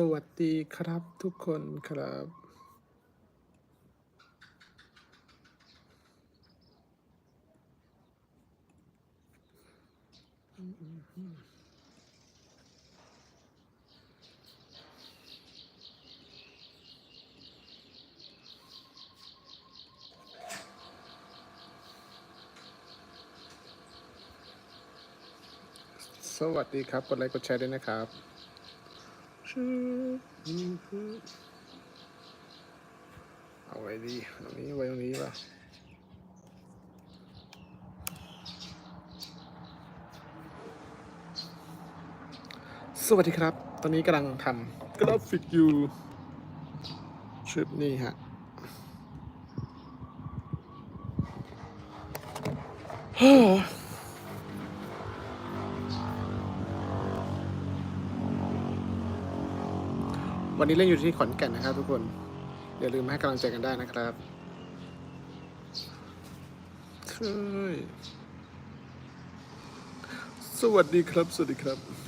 สวัสดีครับทุกคนครับ สวัสดีครับ กดไลค์กดแชร์ด้วยนะครับ เอาไว้ดีตรงนี้ไว้ตรงนี้ป่ะสวัสดีครับ ตอนนี้กำลังทำกราฟิกอยู่ชุดนี้ฮะเฮ้ วันนี้เล่นอยู่ที่ขอนแก่นนะครับทุกคน อย่าลืมให้กำลังใจกันได้นะครับสวัสดีครับ สวัสดีครับ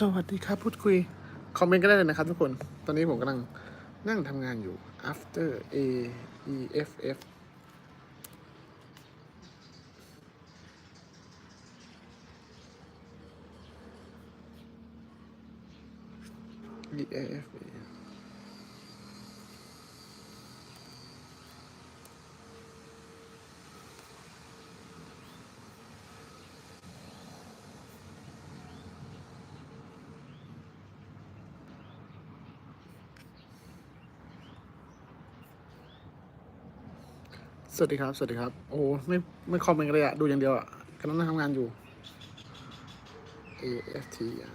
สวัสดีครับ พูดคุย คอมเมนต์ก็ได้เลยนะครับทุกคน ตอนนี้ผมกำลังนั่งทำงานอยู่ after a e f f e f f สวัสดีครับ สวัสดีครับ โอ้ไม่ไม่คอมเมนต์เลยอะดูอย่างเดียวอะกำลังทำงานอยู่ A F T อะ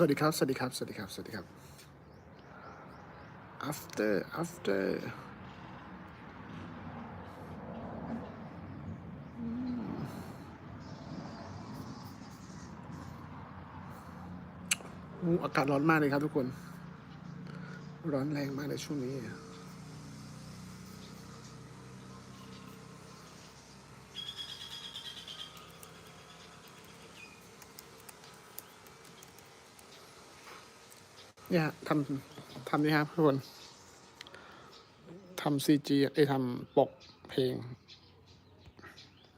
สวัสดีครับ สวัสดีครับ สวัสดีครับ สวัสดีครับ after after อากาศร้อนมากเลยครับทุกคน ร้อนแรงมากในช่วงนี้ เนี่ยฮะทำทำนี่ครับทุกคนทำซีจีไอยทำปกเพลง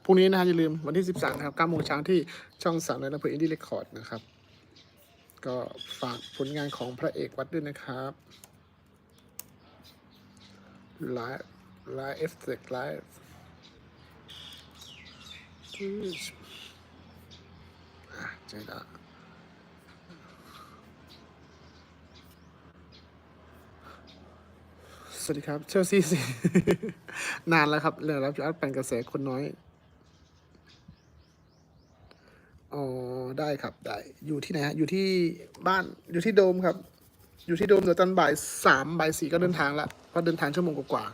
พรุ่งนี้นะฮะอย่าลืมวันที่ 13 นะครับ9โมงเช้าที่ช่องสามในระเบิดอินดี้เรคคอร์ดนะครับ ก็ฝากผลงานของพระเอกวัดด้วยนะครับไลฟ์ไลฟ์เอฟเฟกไลฟ์อะเจอละ สวัสดีครับ เชลซีสินานแล้วครับเรื่องรับพี่อาร์ตเป็นกระแสคนน้อย อ๋อ ได้ครับ ได้ อยู่ที่ไหนฮะ อยู่ที่บ้าน อยู่ที่โดมครับ อยู่ที่โดมเดี๋ยวตอนบ่ายสามบ่ายสี่ก็เดินทางละเพราะเดินทางชั่วโมงกว่า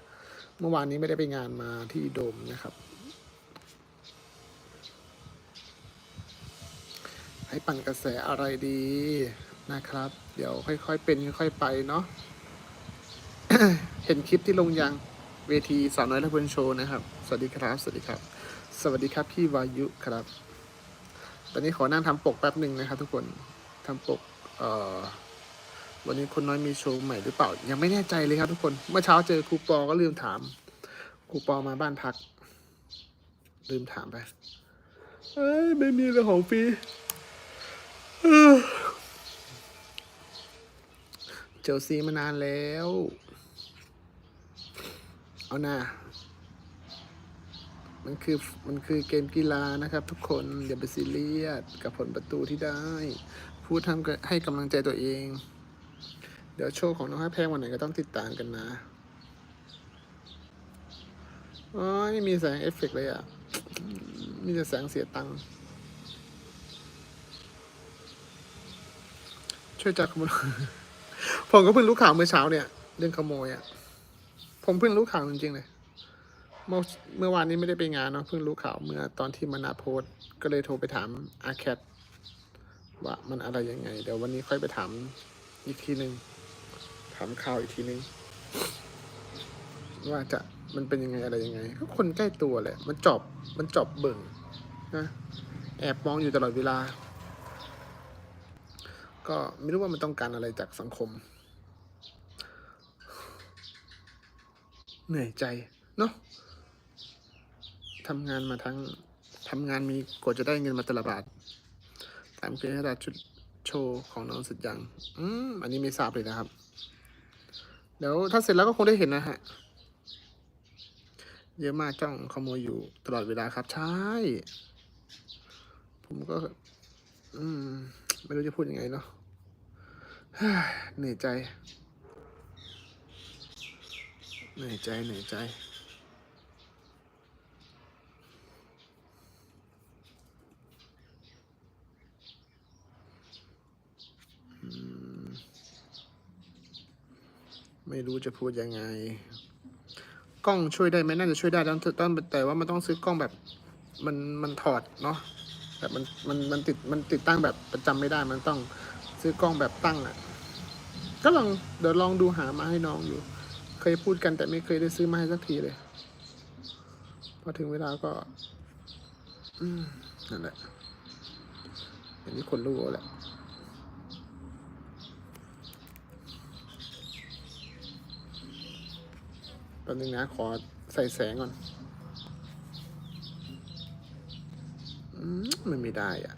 เมื่อวานนี้ไม่ได้ไปงานมาที่โดมนะครับ ให้ปั่นกระแสอะไรดีนะครับ เดี๋ยวค่อยๆเป็นค่อยๆไปเนาะ เห็นคลิปที่ลงยังเวทีสาวน้อยและเพื่อนโชว์นะครับ สวัสดีครับ สวัสดีครับ สวัสดีครับพี่วายุครับ ตอนนี้ขอนั่งทำปกแป๊บหนึ่งนะครับทุกคนทำปกเอ่อวันนี้คนน้อยมีโชว์ใหม่หรือเปล่า ยังไม่แน่ใจเลยครับทุกคน เมื่อเช้าเจอครูปอก็ลืมถาม ครูปอมาบ้านพัก ลืมถามไปเอ้ยไม่มีเลยของฟรีเออเจลซีมานานแล้ว เอาหน้ามันคือมันคือเกมกีฬานะครับ ทุกคนอย่าไปซีเรียสกับผลประตูที่ได้ พูดทำกับให้กำลังใจตัวเอง เดี๋ยวโชว์ของน้องฮักแพงวันไหนก็ต้องติดตามกันนะอ๋อไม่มีแสงเอฟเฟกต์เลยอะ มีแต่แสงเสียตังค์ช่วยจับขโมยผมก็เพิ่งรู้ข่าวเมื่อเช้าเนี่ย เรื่องขโมยอะ ผมเพิ่งรู้ข่าวจริงๆเลย เมื่อเมื่อวานนี้ไม่ได้ไปงานเนาะเพิ่งรู้ข่าวเมื่อตอนที่มานาโพสก็เลยโทรไปถามอาแคทว่ามันอะไรยังไง เดี๋ยววันนี้ค่อยไปถามอีกทีหนึ่งถามข่าวอีกทีหนึ่งว่าจะมันเป็นยังไงอะไรยังไง ก็คนใกล้ตัวแหละ มันจอบมันจอบเบิ่งนะแอบมองอยู่ตลอดเวลา ก็ไม่รู้ว่ามันต้องการอะไรจากสังคม เหนื่อยใจเนาะทำงานมาทั้งทำงานมีกว่าจะได้เงินมาตละบาทตามเกณฑ์ราชุดโชว์ของน้องสุดยังอืมอันนี้ไม่ทราบเลยนะครับ เดี๋ยวถ้าเสร็จแล้วก็คงได้เห็นนะฮะ เยอะมากจ้องขโมยอยู่ตลอดเวลาครับ ใช่ ผมก็ อืม ไม่รู้จะพูดยังไงเนาะเหนื่อยใจ เหนื่อยใจเหนื่อยใจไม่รู้จะพูดยังไง กล้องช่วยได้ไหมน่าจะช่วยได้ต้องต้องแต่ว่ามันต้องซื้อกล้องแบบมันมันถอดเนาะแบบมันมันมันติดมันติดตั้งแบบประจำไม่ได้มันต้องซื้อกล้องแบบตั้งอะ่ะ ก็ลองเดี๋ยวลองดูหามาให้น้องอยู่ เคยพูดกันแต่ไม่เคยได้ซื้อมาให้สักทีเลย พอถึงเวลาก็นั่นแหละอย่างนี้คนรู้แหละแป๊บนึงนะ ขอใส่แสงก่อนมันไม่ได้อะ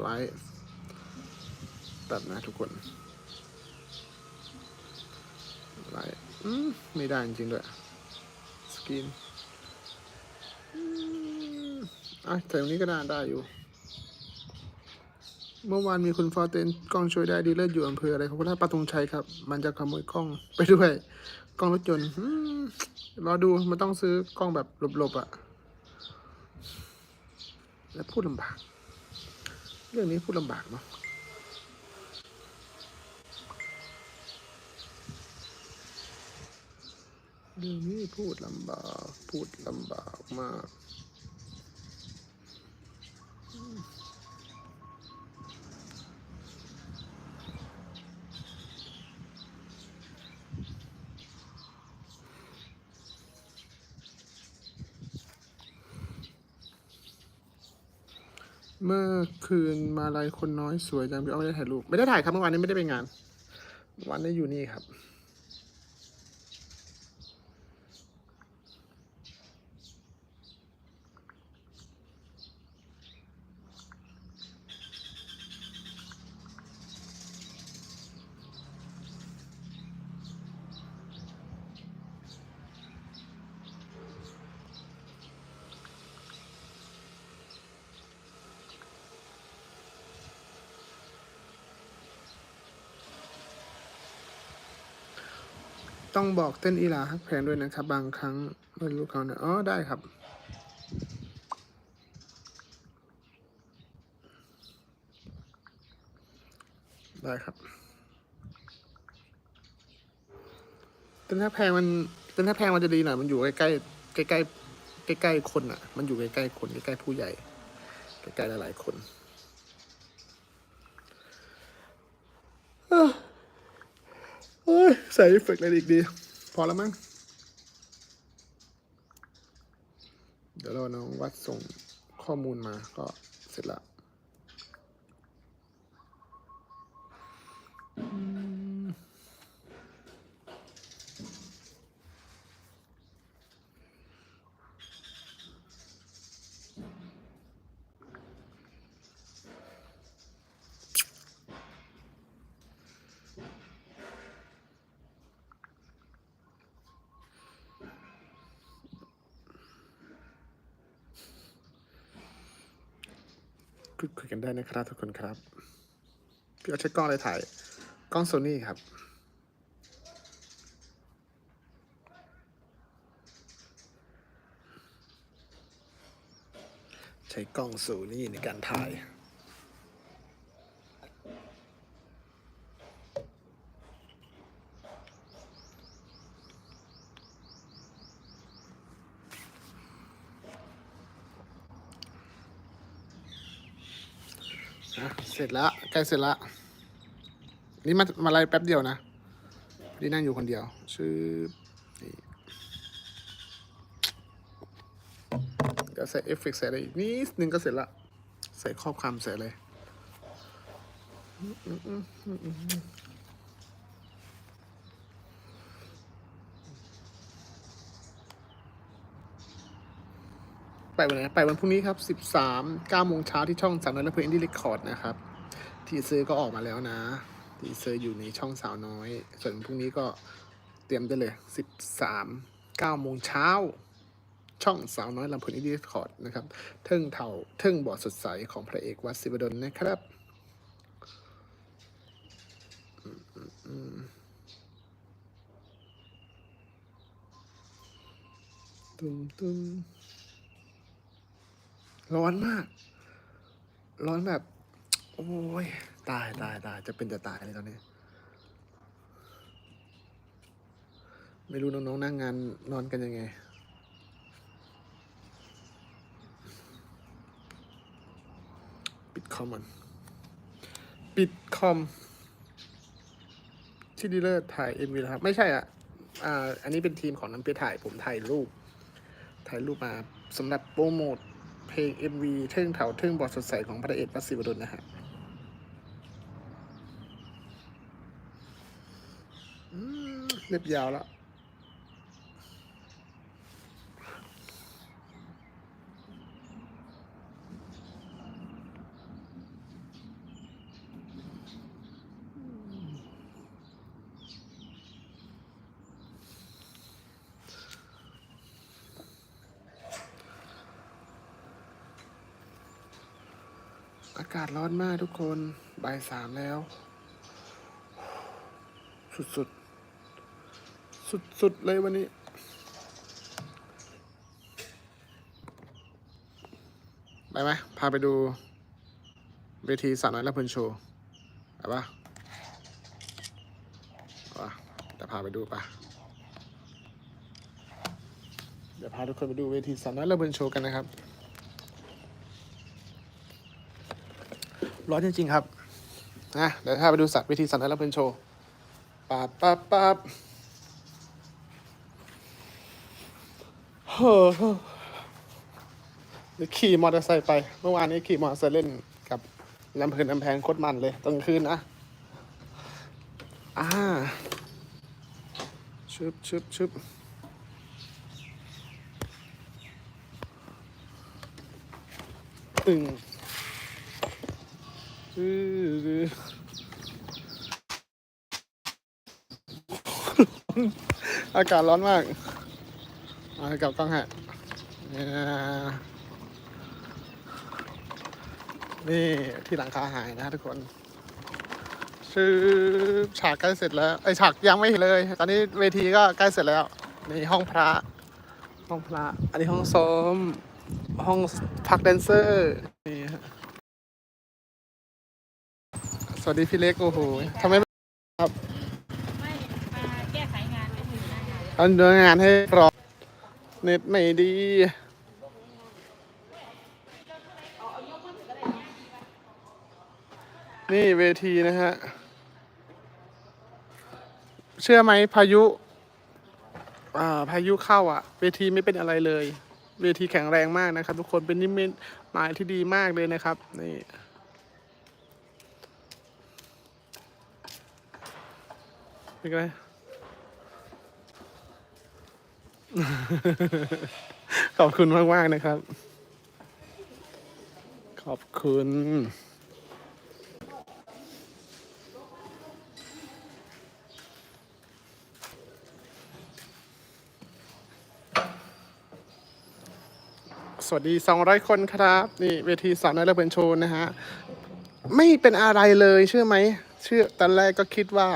ไลฟ์ตัดนะทุกคนไลฟ์ ไม่ได้จริงๆด้วย สกรีนอะแต่ตรงนี้ก็น่าได้อยู่ เมื่อวานมีคุณฟอเตนกล้องช่วยได้ดีเลิศอยู่อำเภออะไรของพระปทุงชัยครับ มันจะขโมยกล้องไปด้วย กล้องรถยนต์รอดู มันต้องซื้อกล้องแบบหลบๆอะ่ะ แล้วพูดลำบาก เรื่องนี้พูดลำบากเนาะ เรื่องนี้พูดลำบากพูดลำบากมากเมื่อคืนมาลายคนน้อยสวยจังพี่อ้อมไม่ได้ถ่ายรูปไม่ได้ถ่ายครับเมื่อวานนี้ไม่ได้ไปงานวานนี้อยู่นี่ครับ ต้องบอกเต้นอีลาฮักแพงด้วยนะครับ บางครั้งไม่รู้เขาเนี่ยอ๋อได้ครับ ได้ครับเต้นฮักแพงมันเต้นฮักแพงมันจะดีหน่อยมันอยู่ใกล้ใกล้ใกล้ใกล้ใกล้คนอะ มันอยู่ใกล้ใกล้ๆคนใกล้ใกล้ๆผู้ใหญ่ใกล้ใกล้ๆหลายๆคนเอ้อ โอ้ย ใส่เอฟเฟกต์อะไรอีกดี พอแล้วมั้ง เดี๋ยวเราน้องวัดส่งข้อมูลมาก็เสร็จละ ได้นะครับทุกคนครับ พี่เอาใช้กล้องอะไรถ่าย กล้องโซนี่ครับใช้กล้องโซนี่ในการถ่าย สร็จแล้วใกล้เสร็จแล้ว นี่มามาไล่แป๊บเดียวนะนี่นั่งอยู่คนเดียว ชื่อเดี๋ยวใส่เอฟเฟกต์ใส่อะไรอีกนิดนึงก็เสร็จละ ใส่ครอบคำใส่เลยไปวันไหนไปวันพรุ่งนี้ครับ 13 9โมงเช้าที่ช่องสาวน้อยและเพื่อนอินดี้เรคคอร์ดนะครับ ทีเซอร์ก็ออกมาแล้วนะทีเซอร์อยู่ในช่องสาวน้อย ส่วนพรุ่งนี้ก็เตรียมได้เลย 13 9โมงเช้า ช่องสาวน้อยลำพูนอินดี้คอร์ดนะครับเทิงเท่าเทิงบอดสดใสของพระเอกวัดศิวดลนะครับตุ้มตุ้มร้อนมาก ร้อนแบบ โอ้ย ตายตายตายจะเป็นจะตายเลยตอนนี้ ไม่รู้น้องๆนั่งงานนอนกันยังไง ปิดคอมมัน ปิดคอมที่ดีเลอร์ถ่ายเอ็มวีนะครับ ไม่ใช่อะอ่าอันนี้เป็นทีมของน้ำเพชรถ่ายผมถ่ายรูป ถ่ายรูปมาสำหรับโปรโมทเพลง MV เทิงเถาเทิงบอดสดใสของพระเอกวัดศิวดลนะฮะ อืม เล็บยาวแล้วอากาศร้อนมากทุกคน บ่ายสามแล้ว สุดๆ สุดๆเลยวันนี้ ไปไหมพาไปดูเวทีสาวน้อยและเพลินโชว์ไปปะไปะพาไปดูปะเดี๋ยวพาทุกคนไปดูเวทีสาวน้อยและเพลินโชว์กันนะครับ ร้อนจริงๆครับนะเดี๋ยวถ้าไปดูสัตว์เวทีสัตว์และเพลินโชว์ปั๊บปั๊บปั๊บ เฮ้อขี่มอเตอร์ไซค์ไป เมื่อวานนี้ขี่มอเตอร์ไซค์เล่นกับลำเพลินลำแพงโคตรมันเลยตอนคืนนะอ่าชึบชึบชึบตึงอืออากาศร้อนมาก มากับกล้องฮะเนี่ยนี่ที่หลังคาหายนะทุกคนชื่อฉากใกล้เสร็จแล้วไอฉากยังไม่เห็นเลย ตอนนี้เวทีก็ใกล้เสร็จแล้วนี่ห้องพระ ห้องพระ อันนี้ห้องซ้อม ห้องพักแดนเซอร์นี่ฮะสวัสดีพี่เล็กโอ้โหทำไมไม่ครับไม่มาแก้ไขงานไม่ถึงหน้างานอันเดินงานให้รอ เน็ตไม่ดี นี่เวทีนะฮะ เชื่อไหมพายุ อ่า พายุเข้าอะ เวทีไม่เป็นอะไรเลย เวทีแข็งแรงมากนะครับ ทุกคนเป็นนิมิตหมายที่ดีมากเลยนะครับ นี่เป็นไง ขอบคุณมากมากๆนะครับ ขอบคุณ สวัสดี 200 คนครับ นี่เวทีสาวน้อยและเพื่อนโชว์นะฮะ ไม่เป็นอะไรเลยเชื่อไหม เชื่อตอนแรกก็คิดว่า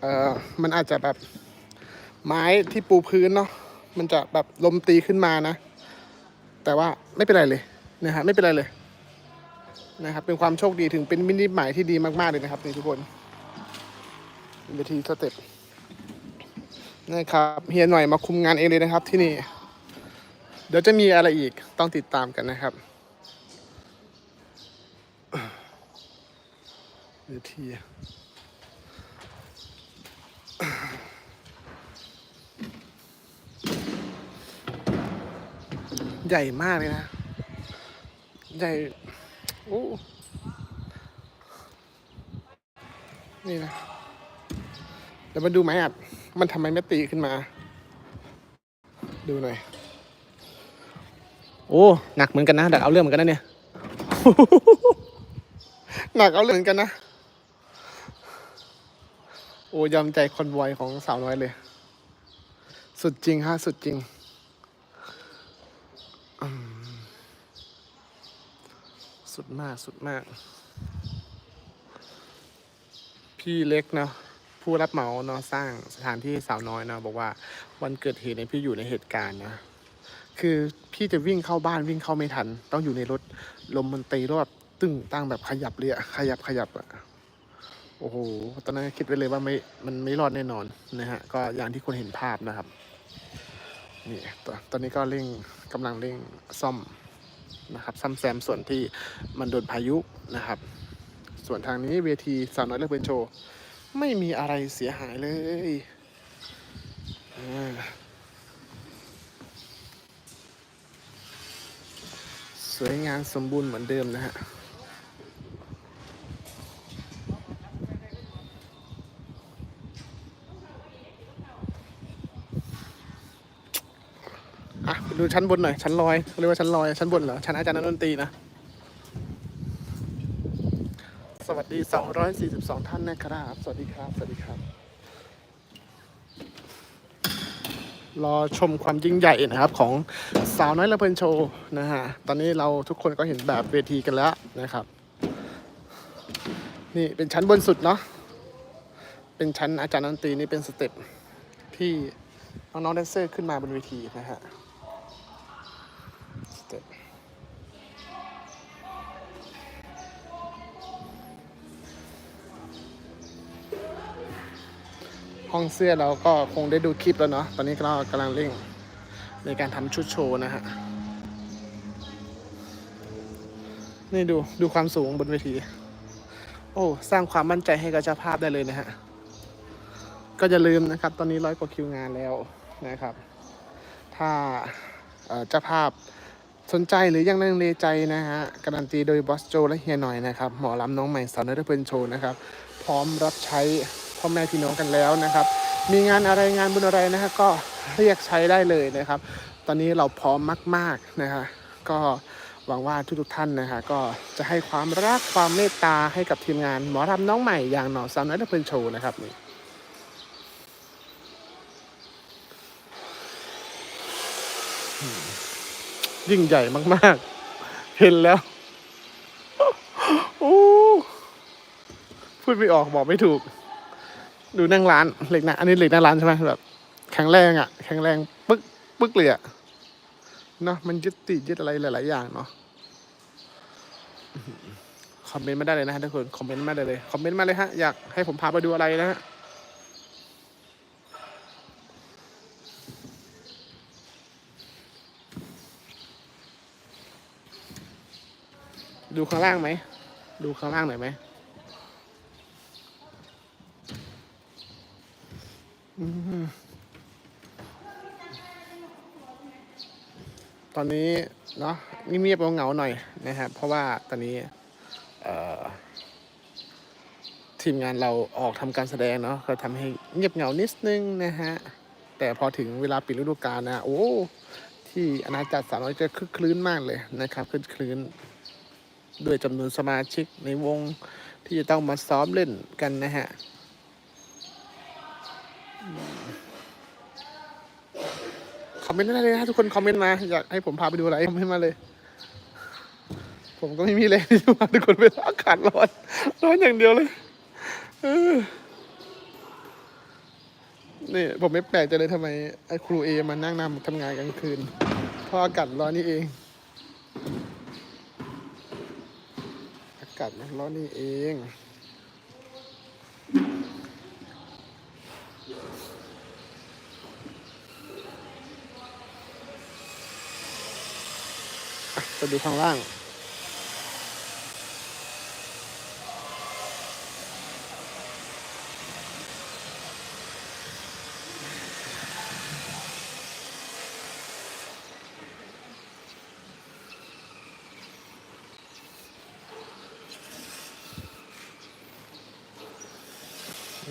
เออมันอาจจะแบบไม้ที่ปูพื้นเนาะ มันจะแบบลมตีขึ้นมานะ แต่ว่าไม่เป็นไรเลยนะฮะไม่เป็นไรเลยนะครับเป็นความโชคดีถึงเป็นมินิหมายที่ดีมาก ๆ เลยนะครับนี่ทุกคนเวทีสเต็ปนะครับเฮียหน่อยมาคุมงานเองเลยนะครับที่นี่ เดี๋ยวจะมีอะไรอีกต้องติดตามกันนะครับเวที ใหญ่มากเลยนะ ใหญ่โอ้นี่นะเดี๋ยวมาดูไหมอัด มันทำไมไม่ตีขึ้นมา ดูหน่อย โอ้ หนักเหมือนกันนะ ดักเอาเรื่องเหมือนกันนะเนี่ย หนักเอาเรื่องเหมือนกันนะ โอ้ยอมใจคอนวอยของสาวน้อยเลย สุดจริงฮะ สุดจริงอืม สุดมากสุดมาก พี่เล็กเนาะผู้รับเหมาเนาะสร้างสถานที่สาวน้อยเนาะบอกว่าวันเกิดเหตุเนี่ยพี่อยู่ในเหตุการณ์นะคือพี่จะวิ่งเข้าบ้านวิ่งเข้าไม่ทัน ต้องอยู่ในรถลมมันตีรอบตึ้งตั้งแบบขยับเลยอะขยับขยับอะโอ้โหตอนนั้นคิดไว้เลยว่าไม่มันไม่รอดแน่นอนนะฮะก็อย่างที่คนเห็นภาพนะครับนี่ตอนตอนนี้ก็เร่งกำลังเร่งซ่อม นะครับซ่อมแซมส่วนที่มันโดนพายุนะครับ ส่วนทางนี้เวทีสาวน้อยเลิกเป็นโชว์ ไม่มีอะไรเสียหายเลยสวยงามสมบูรณ์เหมือนเดิมนะฮะ อะไปดูชั้นบนหน่อย ชั้นลอยเขาเรียกว่าชั้นลอย ชั้นบนเหรอ ชั้นอาจารย์นักดนตรีนะ สวัสดี 242 ท่านนะครับ สวัสดีครับ สวัสดีครับ รอชมความยิ่งใหญ่นะครับของสาวน้อยละเพลินโชว์นะฮะ ตอนนี้เราทุกคนก็เห็นแบบเวทีกันแล้วนะครับ นี่เป็นชั้นบนสุดเนาะ เป็นชั้นอาจารย์ดนตรีนี่เป็นสเต็ปที่น้องๆแดนเซอร์ขึ้นมาบนเวทีนะฮะ ห้องเสื้อเราก็คงได้ดูคลิปแล้วเนาะตอนนี้เรากำลังเร่งในการทำชุดโชว์นะฮะนี่ดูดูความสูงบนเวที โอ้สร้างความมั่นใจให้กับเจ้าภาพได้เลยนะฮะ ก็อย่าลืมนะครับ ตอนนี้ร้อยกว่าคิวงานแล้วนะครับ ถ้าเจ้าภาพสนใจหรือยังลังเลใจนะฮะ การันตีโดยบอสโจและเฮียหน่อยนะครับ หมอลำน้องใหม่สาวน้อยเพื่นโชว์นะครับ พร้อมรับใช้ พ่อแม่พี่น้องกันแล้วนะครับ มีงานอะไรงานบุญอะไรนะฮะก็เรียกใช้ได้เลยนะครับ ตอนนี้เราพร้อมมาก ๆนะฮะก็หวังว่าทุกๆท่านนะฮะก็จะให้ความรักความเมตตาให้กับทีมงานหมอลำน้องใหม่อย่างหนอสาวน้อยเพื่อนโชว์นะครับนี่ยิ่งใหญ่มาก ๆ เห็นแล้วโอ้พูดไม่ออกบอกไม่ถูก ดูนั่งร้านเหล็กนะอันนี้เหล็กหน้าร้านใช่ไหมแบบแข็งแรงอะ แข็งแรงปึ๊กปึ๊กเลยอะเนาะมันยึดติดยึดอะไรหลาย ๆ อย่างเนาะคอมเมนต์มาได้เลยนะฮะทุกคนคอมเมนต์มาได้เลยคอมเมนต์มาเลยฮะอยากให้ผมพาไปดูอะไรนะฮะดูข้างล่างไหม ดูข้างล่างหน่อยไหมอืมต อนนี้เนาะเงียบๆเงาๆหน่อยนะครับ เพราะว่าตอนนี้ทีมงานเราออกทำการแสดงเนาะก็ทำให้เงียบเงานิดนึงนะฮะ แต่พอถึงเวลาปิดฤดูกาลนะโอ้ที่อาณาจักรสาวน้อยจะคึกคลื้นมากเลยนะครับคึกคลื้นด้วยจำนวนสมาชิกในวงที่จะต้องมาซ้อมเล่นกันนะฮะ อมเขาอมเมนต์ได้เลยนะทุกคนคอมเมนต์มาอยากให้ผมพาไปดูอะไรคอมเมนต์มาเลย ผมก็ไม่มีแรงที่จะมาทุกคนไปอากาศร้อนร้อนอย่างเดียวเลยนี่ผมไม่แปลกใจเลยทำไมไอ้ครูเอมานั่งนำทำงานกลางคืนเพราะอากาศร้อนนี่เอง อากาศมันร้อนนี่เอง ไปดูข้างล่าง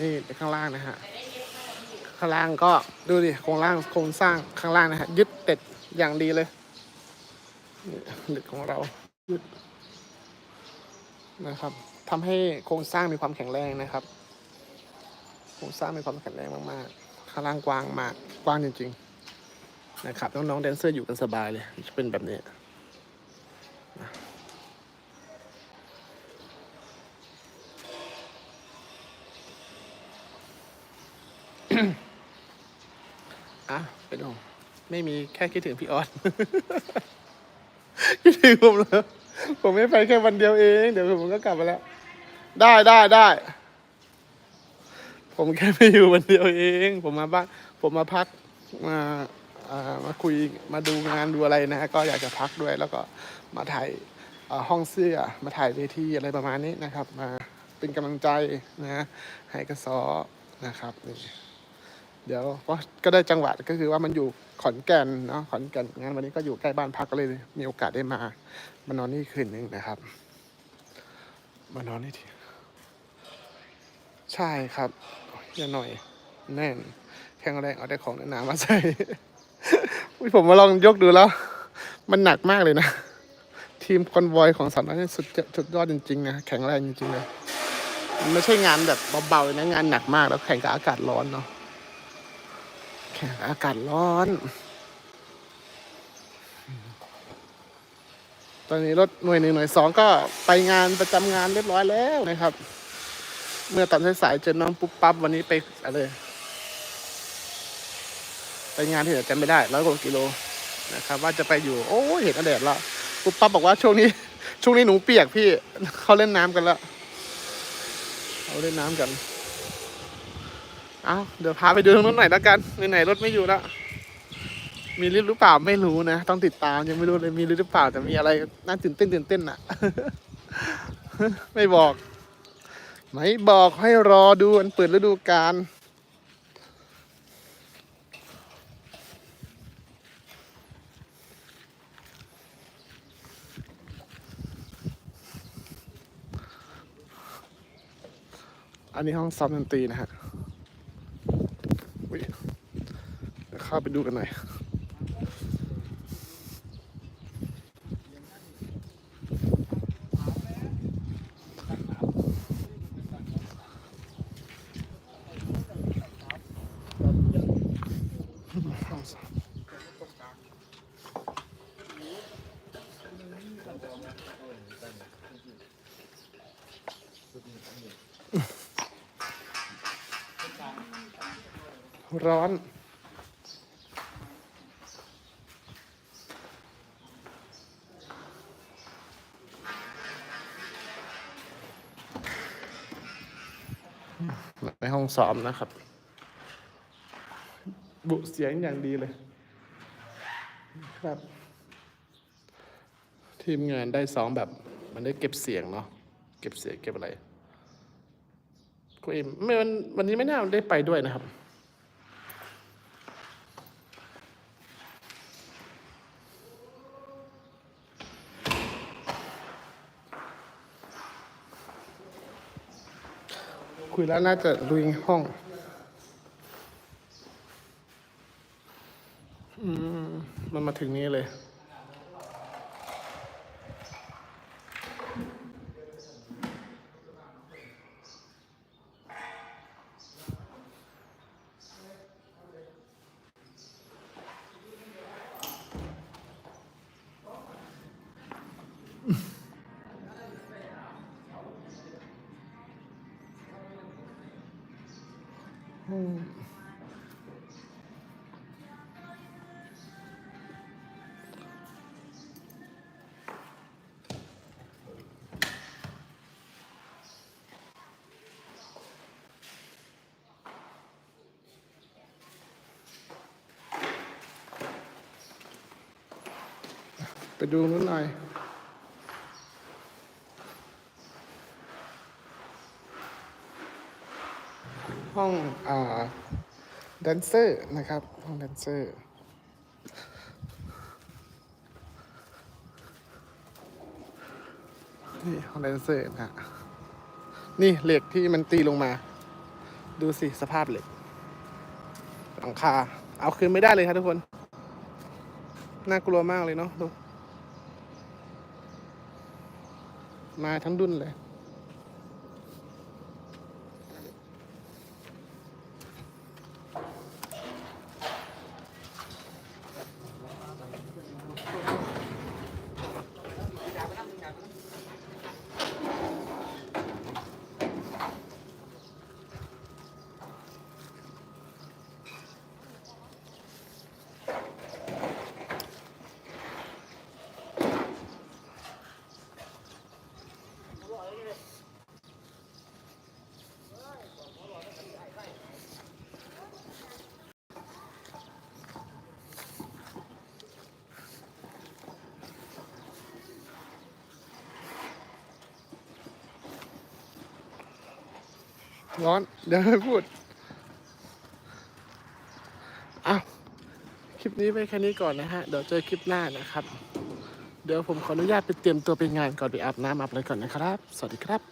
นี่ไปข้างล่างนะฮะ ข้างล่างก็ดูดิโครงล่างโครงสร้างข้างล่างนะฮะ ยึดเป็ดอย่างดีเลย หลึกของเรายึดนะครับทำให้โครงสร้างมีความแข็งแรงนะครับ โครงสร้างมีความแข็งแรงมากๆข้างล่างกว้างมากกว้างจริง ๆ นะครับน้องๆแดนเซอร์อยู่กันสบายเลยจะเป็นแบบนี้อะไปดูไม่มีแค่คิดถึงพี่ออส คิดถึงผมเหรอผมไม่ไปแค่วันเดียวเอง เดี๋ยวผมก็กลับมาแล้ว ได้ได้ได้ ผมแค่ไปอยู่วันเดียวเอง ผมมาบ้าน ผมมาพักมาอ่ามาคุย มาดูงานดูอะไรนะฮะ ก็อยากจะพักด้วย แล้วก็มาถ่ายห้องเสื้อ มาถ่ายเวทีอะไรประมาณนี้นะครับ มาเป็นกำลังใจนะฮะ ให้กระซอนะครับนี่เดี๋ยวก็ได้จังหวะก็คือว่ามันอยู่ ขอนแก่นเนาะขอนแก่นงานวันนี้ก็อยู่ใกล้บ้านพักก็เลยมีโอกาสได้มามานอนนี่คืนหนึ่งนะครับ มานอนนี่ทีใช่ครับอย่าหน่อยแน่นแข็งแรงเอาได้ของหนาๆมาใส่ผมมาลองยกดูแล้ว มันหนักมากเลยนะ ทีมคอนวอยของสามน้อยนี่สุดยอดสุดยอดจริงๆนะแข็งแรงจริงๆเลยมันไม่ใช่งานแบบเบาๆเลยนะงานหนักมากแล้วแข่งกับอากาศร้อนเนาะ อากาศร้อน ตอนนี้รถหน่วยหนึ่งหน่วยสองก็ไปงานประจำงานเรียบร้อยแล้วนะครับ เมื่อตอนสายๆเจอน้องปุ๊บปั๊บวันนี้ไปอะไรไปงานที่ไหนจำไม่ได้ร้อยกว่ากิโลนะครับ ว่าจะไปอยู่ โอ้เห็นอเดดละปุ๊บปั๊บบอกว่าช่วงนี้ ช่วงนี้หนูเปียกพี่เขาเล่นน้ำกันแล้วเขาเล่นน้ำกัน เอาเดี๋ยวพาไปดูตรงนู้นหน่อยแล้วกันไหนๆรถไม่อยู่แล้วมีลิฟต์หรือเปล่าไม่รู้นะต้องติดตามยังไม่รู้เลยมีลิฟต์หรือเปล่าแต่มีอะไรน่าตื่นเต้นตื่นเต้นน่ะไม่บอก ไม่บอกให้รอดูอันเปิดฤดูกาลอันนี้ห้องซ้อมดนตรีนะฮะอุ๊ยเดี๋ย วเข้าไปดูกันหน่อย ร้อน ในห้องซ้อมนะครับ บุเสียงอย่างดีเลย ครับ ทีมงานได้ซ้อมแบบ มันได้เก็บเสียงเนาะเก็บเสียงเก็บอะไรกูเอ็มไม่วันวันนี้ไม่น่าได้ไปด้วยนะครับ คุยแล้วน่าจะลุยห้อง อืม มันมาถึงนี้เลย ไปดูนู้นหน่อยห้องอ่าแดนเซอร์นะครับ ห้องแดนเซอร์ นี่ห้องแดนเซอร์นะฮะนี่เหล็กที่มันตีลงมา ดูสิ สภาพเหล็กหลังคา เอาคืนไม่ได้เลยครับทุกคน น่ากลัวมากเลยเนาะดู มาทั้งดุนเลย ร้อน เดี๋ยวให้พูดเอาคลิปนี้ไปแค่นี้ก่อนนะฮะ เดี๋ยวเจอคลิปหน้านะครับ เดี๋ยวผมขออนุญาตไปเตรียมตัวไปงานก่อนไปอาบน้ำอาบอะไรก่อนนะครับ สวัสดีครับ